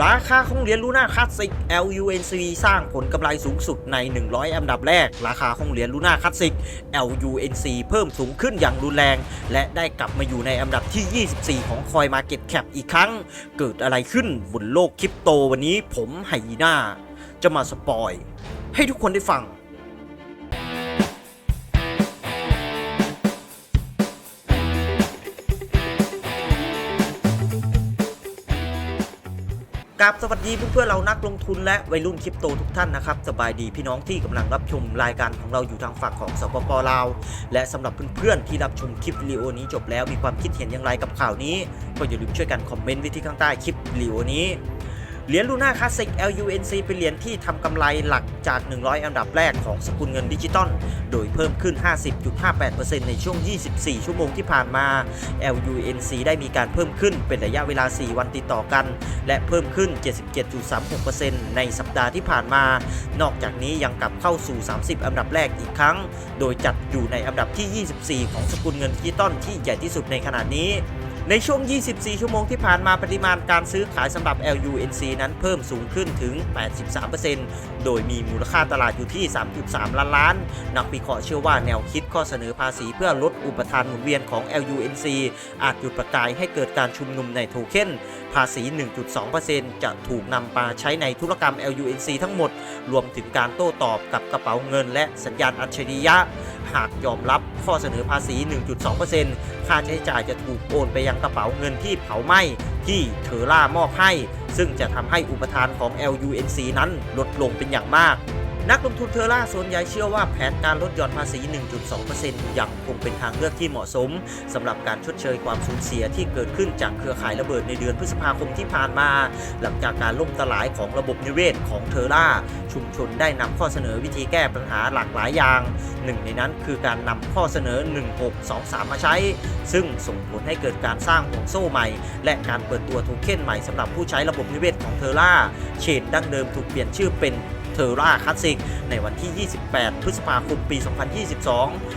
ราคาของเหรียญลูน่าคลาสสิก LUNC สร้างผลกำไรสูงสุดใน 100 อันดับแรก ราคาของเหรียญลูน่าคลาสสิก LUNC เพิ่มสูงขึ้นอย่างรุนแรง และได้กลับมาอยู่ในอันดับที่ 24 ของคอยมาเก็ตแคปอีกครั้ง เกิดอะไรขึ้นบนโลกคริปโตวันนี้ผมไหกีน่าจะมาสปอย ให้ทุกคนได้ฟัง กับสวัสดีเพื่อนๆเรานักลงทุนและวัยรุ่นคริปโตทุกท่านนะครับสบายดีพี่น้องที่กำลังรับชมรายการของเราอยู่ทางฝั่งของสปปลาวและสำหรับเพื่อนๆที่รับชมคลิปวิดีโอนี้จบแล้วมีความคิดเห็นอย่างไรกับข่าวนี้ ก็อย่าลืมช่วยกันคอมเมนต์ไว้ที่ข้างใต้คลิปวิดีโอนี้ เหรียญลูน่าคลาสสิก LUNC เป็นเหรียญที่ทำกำไรหลักจาก 100 อันดับแรกของสกุลเงินดิจิตอล โดยเพิ่มขึ้น 50.58%ในช่วง 24 ชั่วโมงที่ผ่านมา LUNC ได้มีการเพิ่มขึ้นเป็นระยะเวลา 4 วันติดต่อกัน และเพิ่มขึ้น 77.36%ในสัปดาห์ที่ผ่านมา นอกจากนี้ยังกลับเข้าสู่ 30 อันดับแรกอีกครั้ง โดยจัดอยู่ในอันดับที่ 24 ของสกุลเงินดิจิตอลที่ใหญ่ที่สุดในขณะนี้ ในช่วง 24 ชั่วโมงที่ผ่านมาปริมาณการซื้อขายสำหรับ LUNC นั้นเพิ่มสูงขึ้นถึง 83%โดยมีมูลค่าตลาดอยู่ที่ 3.3 ล้านล้าน นักวิเคราะห์เชื่อว่าแนวคิดข้อเสนอภาษีเพื่อลดอุปทานหมุนเวียนของ LUNC อาจจุดประกายให้เกิดการชุมนุมในโทเค็นภาษี 1.2%จะถูกนำมาใช้ในธุรกรรม LUNC ทั้งหมด รวมถึงการโต้ตอบกับกระเป๋าเงินและสัญญาณอัจฉริยะ หากยอมรับข้อเสนอภาษี 1.2%ค่าใช้จ่ายจะถูกโอนไปยังกระเป๋าเงินที่เผาไหม้ที่เทอร่ามอบให้ ซึ่งจะทำให้อุปทานของ LUNC นั้นลดลงเป็นอย่างมาก นักลงทุนเทอร่าส่วนใหญ่เชื่อว่าแผนการลดหย่อนภาษี 1.2%ยังคงเป็นทางเลือกที่เหมาะสมสำหรับการชดเชยความสูญเสียที่เกิดขึ้นจากเครือข่ายระเบิดในเดือนพฤษภาคมที่ผ่านมา หลังจากการล่มสลายของระบบนิเวศของเทอร่า ชุมชนได้นำข้อเสนอวิธีแก้ปัญหาหลากหลายอย่าง หนึ่งในนั้นคือการนำข้อเสนอ 1623 มาใช้ ซึ่งส่งผลให้เกิดการสร้างห่วงโซ่ใหม่ และการเปิดตัวโทเค็นใหม่สำหรับผู้ใช้ระบบนิเวศของเทอร่าเชนดั้งเดิมถูกเปลี่ยนชื่อเป็น เทอร่าคลาสสิกในวันที่ 28 พฤษภาคม ปี 2022